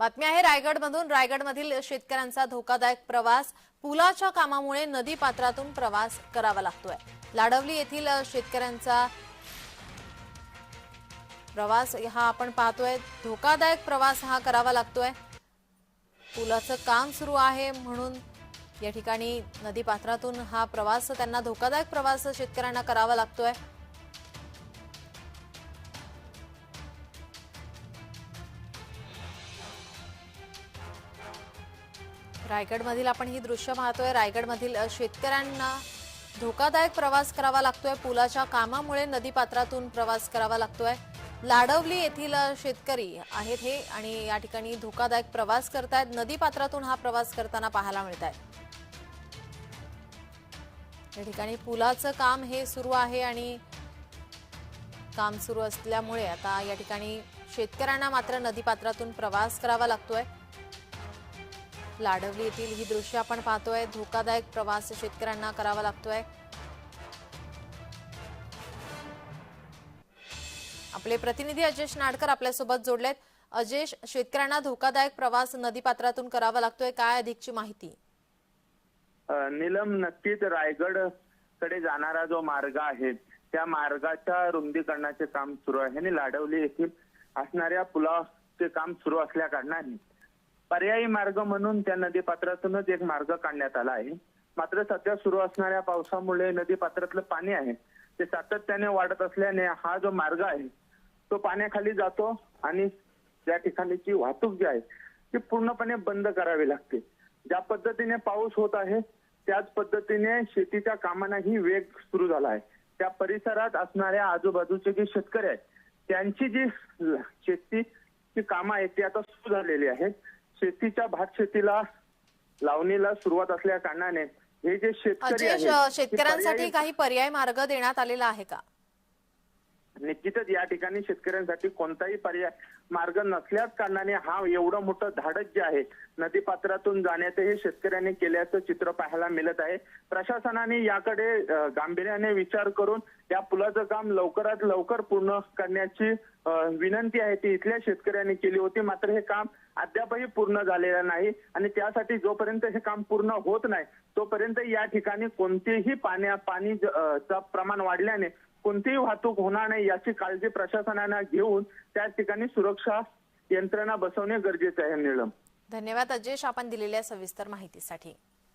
बातमी आहे रायगडमधून. रायगडमधील शेतकऱ्यांचा धोकादायक प्रवास. पुलाच्या कामामुळे नदी पात्रातून प्रवास करावा लागतोय. लाडवली येथील शेतकऱ्यांचा प्रवास हा आपण पाहतोय. धोकादायक प्रवास हा करावा लागतोय. पुलाचं काम सुरू आहे म्हणून या ठिकाणी नदी पात्रातून हा प्रवास त्यांना धोकादायक प्रवास शेतकऱ्यांना करावा लागतोय. रायगडमधील आपण ही दृश्य पाहतोय. रायगडमधील शेतकऱ्यांना धोकादायक प्रवास करावा लागतोय. पुलाच्या कामामुळे नदीपात्रातून प्रवास करावा लागतोय. लाडवली येथील शेतकरी आहेत हे आणि या ठिकाणी धोकादायक प्रवास करतायत. नदीपात्रातून हा प्रवास करताना पाहायला मिळत आहे या ठिकाणी पुलाचं काम हे सुरू आहे आणि काम सुरू असल्यामुळे आता या ठिकाणी शेतकऱ्यांना मात्र नदीपात्रातून प्रवास करावा लागतोय. लाडवली येथील ही दृश्य आपण पाहतोय. धोकादायक प्रवास शेतकऱ्यांना करावा लागतोय. आपले प्रतिनिधी अजेश नाडकर आपल्यासोबत जोडलेत. अजेश शेतकऱ्यांना धोकादायक प्रवास नदीपात्रातून करावा लागतोय काय अधिकची माहिती? नीलम नक्कीच रायगडकडे जाणारा जो मार्ग आहे त्या मार्गाच्या रुंदीकरणाचे काम सुरू आहे आणि लाडवली येथील असणाऱ्या पुलाचे काम सुरू असल्या कारणाने पर्यायी मार्ग म्हणून त्या नदीपात्रातूनच एक मार्ग काढण्यात आला आहे. मात्र सध्या सुरू असणाऱ्या पावसामुळे नदीपात्रातलं पाणी आहे ते सातत्याने वाढत असल्याने हा जो मार्ग आहे तो पाण्याखाली जातो आणि त्या ठिकाणीची वाहतूक जी आहे ती पूर्णपणे बंद करावी लागते. ज्या पद्धतीने पाऊस होत आहे त्याच पद्धतीने शेतीच्या कामांनाही वेग सुरू झाला आहे. त्या परिसरात असणाऱ्या आजूबाजूचे जे शेतकरी आहेत त्यांची जी शेती शेतीची कामं आहेत ती आता सुरू झालेली आहेत. शेतीच्या भात शेतीला लावणीला सुरुवात असल्या कारणाने हे जे शेतकरी आहेत, ते शेतकऱ्यांसाठी पर्यायी- काही पर्याय मार्ग देण्यात आलेला आहे का? निश्चितच या ठिकाणी शेतकऱ्यांसाठी कोणताही पर्याय मार्ग नसल्याच कारणाने हा एवढं मोठं धाडस जे आहे नदीपात्रातून जाण्याचे हे शेतकऱ्यांनी केल्याचं चित्र पाहायला मिळत आहे. प्रशासनाने याकडे अ, गांभीर्याने विचार करून या पुलाचं काम लवकरात लवकर पूर्ण करण्याची विनंती आहे ती इथल्या शेतकऱ्यांनी केली होती. मात्र हे काम अद्यापही पूर्ण झालेलं नाही आणि त्यासाठी जोपर्यंत हे काम पूर्ण होत नाही तोपर्यंत या ठिकाणी कोणतेही पाण्या पाणी प्रमाण वाढल्याने कोणतीही वाहतूक होणार नाही याची काळजी प्रशासनानं घेऊन त्या ठिकाणी सुरक्षा यंत्रणा बसवणे गरजेचे आहे निळम धन्यवाद अजेश आपण दिलेल्या सविस्तर माहितीसाठी.